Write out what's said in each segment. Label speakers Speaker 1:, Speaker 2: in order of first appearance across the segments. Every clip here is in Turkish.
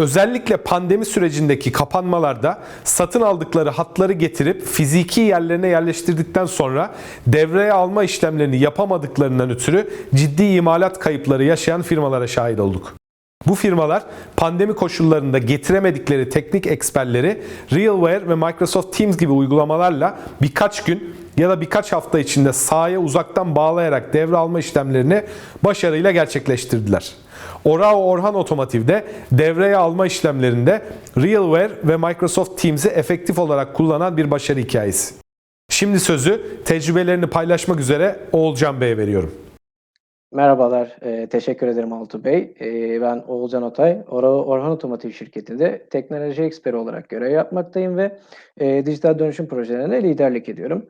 Speaker 1: Özellikle pandemi sürecindeki kapanmalarda satın aldıkları hatları getirip fiziki yerlerine yerleştirdikten sonra devreye alma işlemlerini yapamadıklarından ötürü ciddi imalat kayıpları yaşayan firmalara şahit olduk. Bu firmalar pandemi koşullarında getiremedikleri teknik eksperleri RealWare ve Microsoft Teams gibi uygulamalarla birkaç gün ya da birkaç hafta içinde sahaya uzaktan bağlayarak devralma işlemlerini başarıyla gerçekleştirdiler. Orao Orhan Otomotiv'de devreye alma işlemlerinde RealWare ve Microsoft Teams'i efektif olarak kullanan bir başarı hikayesi. Şimdi sözü tecrübelerini paylaşmak üzere Oğulcan Bey'e veriyorum.
Speaker 2: Merhabalar, e, teşekkür ederim Altuğ Bey. E, ben Oğulcan Otay, Or- Orhan Otomotiv şirketinde teknoloji eksperi olarak görev yapmaktayım ve e, dijital dönüşüm projelerine liderlik ediyorum.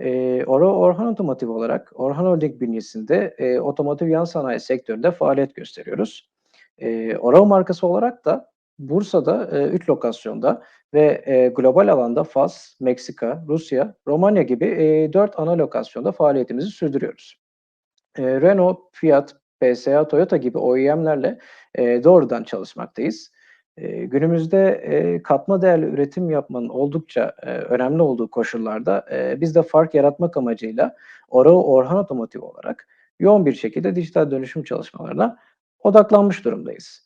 Speaker 2: E, Oro Orhan Otomotiv olarak Orhan Holding bünyesinde e, otomotiv yan sanayi sektöründe faaliyet gösteriyoruz. E, Oro markası olarak da Bursa'da 3 lokasyonda ve e, global alanda Fas, Meksika, Rusya, Romanya gibi 4 ana lokasyonda faaliyetimizi sürdürüyoruz. E, Renault, Fiat, PSA, Toyota gibi OEM'lerle e, doğrudan çalışmaktayız. E, günümüzde e, katma değerli üretim yapmanın oldukça e, önemli olduğu koşullarda e, biz de fark yaratmak amacıyla Oro Orhan Otomotiv olarak yoğun bir şekilde dijital dönüşüm çalışmalarına odaklanmış durumdayız.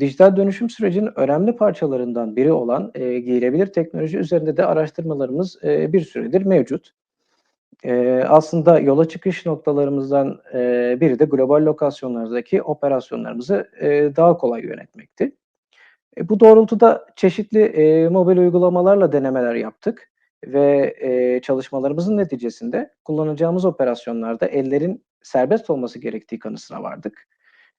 Speaker 2: Dijital dönüşüm sürecinin önemli parçalarından biri olan giyilebilir teknoloji üzerinde de araştırmalarımız bir süredir mevcut. Aslında yola çıkış noktalarımızdan, biri de global lokasyonlardaki operasyonlarımızı, daha kolay yönetmekti. E, bu doğrultuda çeşitli, eee, mobil uygulamalarla denemeler yaptık ve, eee, çalışmalarımızın neticesinde kullanacağımız operasyonlarda ellerin serbest olması gerektiği kanısına vardık.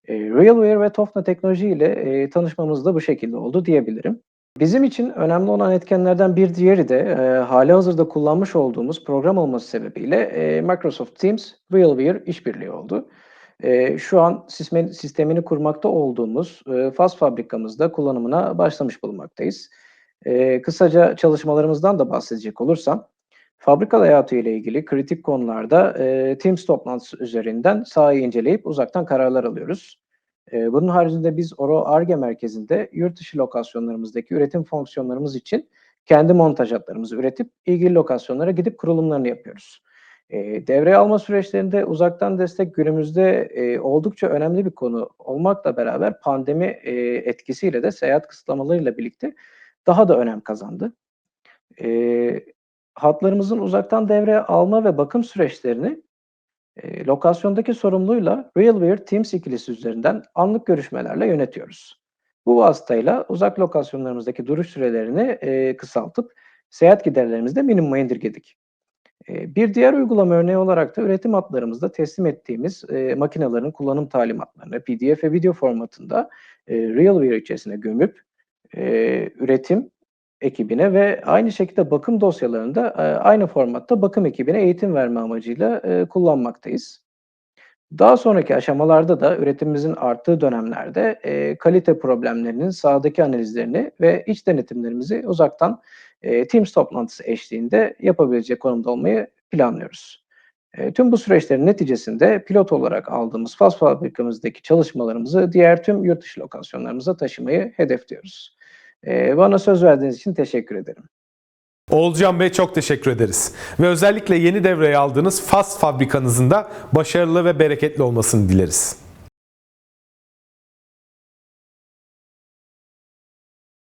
Speaker 2: Eee, RealWear ve Tofna teknoloji ile, eee, tanışmamız da bu şekilde oldu diyebilirim. Bizim için önemli olan etkenlerden bir diğeri de, eee, hâlihazırda kullanmış olduğumuz program olması sebebiyle, eee, Microsoft Teams, RealWear işbirliği oldu. Eee, şu an sisme sistemini kurmakta olduğumuz, eee, Fas fabrikamızda kullanımına başlamış bulunmaktayız. Eee, kısaca çalışmalarımızdan da bahsedecek olursam, fabrika hayatı ile ilgili kritik konularda, eee, Teams toplantısı üzerinden sahayı inceleyip uzaktan kararlar alıyoruz. Eee, bunun haricinde biz Oro Ar-Ge merkezinde yurt dışı lokasyonlarımızdaki üretim fonksiyonlarımız için kendi montaj hatlarımızı üretip ilgili lokasyonlara gidip kurulumlarını yapıyoruz. Eee, devreye alma süreçlerinde uzaktan destek günümüzde, eee, oldukça önemli bir konu olmakla beraber pandemi, eee, etkisiyle de seyahat kısıtlamalarıyla birlikte daha da önem kazandı. Eee, hatlarımızın uzaktan devreye alma ve bakım süreçlerini, eee, lokasyondaki sorumluyla RealWear Teams ikilisi üzerinden anlık görüşmelerle yönetiyoruz. Bu vasıtayla uzak lokasyonlarımızdaki duruş sürelerini, eee, kısaltıp seyahat giderlerimizi de minimuma indirgedik. Eee, bir diğer uygulama örneği olarak da üretim hatlarımızda teslim ettiğimiz, eee, makinelerin kullanım talimatlarını PDF ve video formatında, eee, RealWear içerisine gömüp, eee, üretim ekibine ve aynı şekilde bakım dosyalarını da, eee, aynı formatta bakım ekibine eğitim verme amacıyla, eee, kullanmaktayız. Daha sonraki aşamalarda da üretimimizin arttığı dönemlerde, eee, kalite problemlerinin sahadaki analizlerini ve iç denetimlerimizi uzaktan, eee, Teams toplantısı eşliğinde yapabilecek konumda olmayı planlıyoruz. Eee, tüm bu süreçlerin neticesinde pilot olarak aldığımız Fas fabrikamızdaki çalışmalarımızı diğer tüm yurt dışı lokasyonlarımıza taşımayı hedefliyoruz. Eee, bana söz verdiğiniz için teşekkür ederim.
Speaker 1: Oğulcan Bey çok teşekkür ederiz. Ve özellikle yeni devreye aldığınız Fas fabrikanızın da başarılı ve bereketli olmasını dileriz.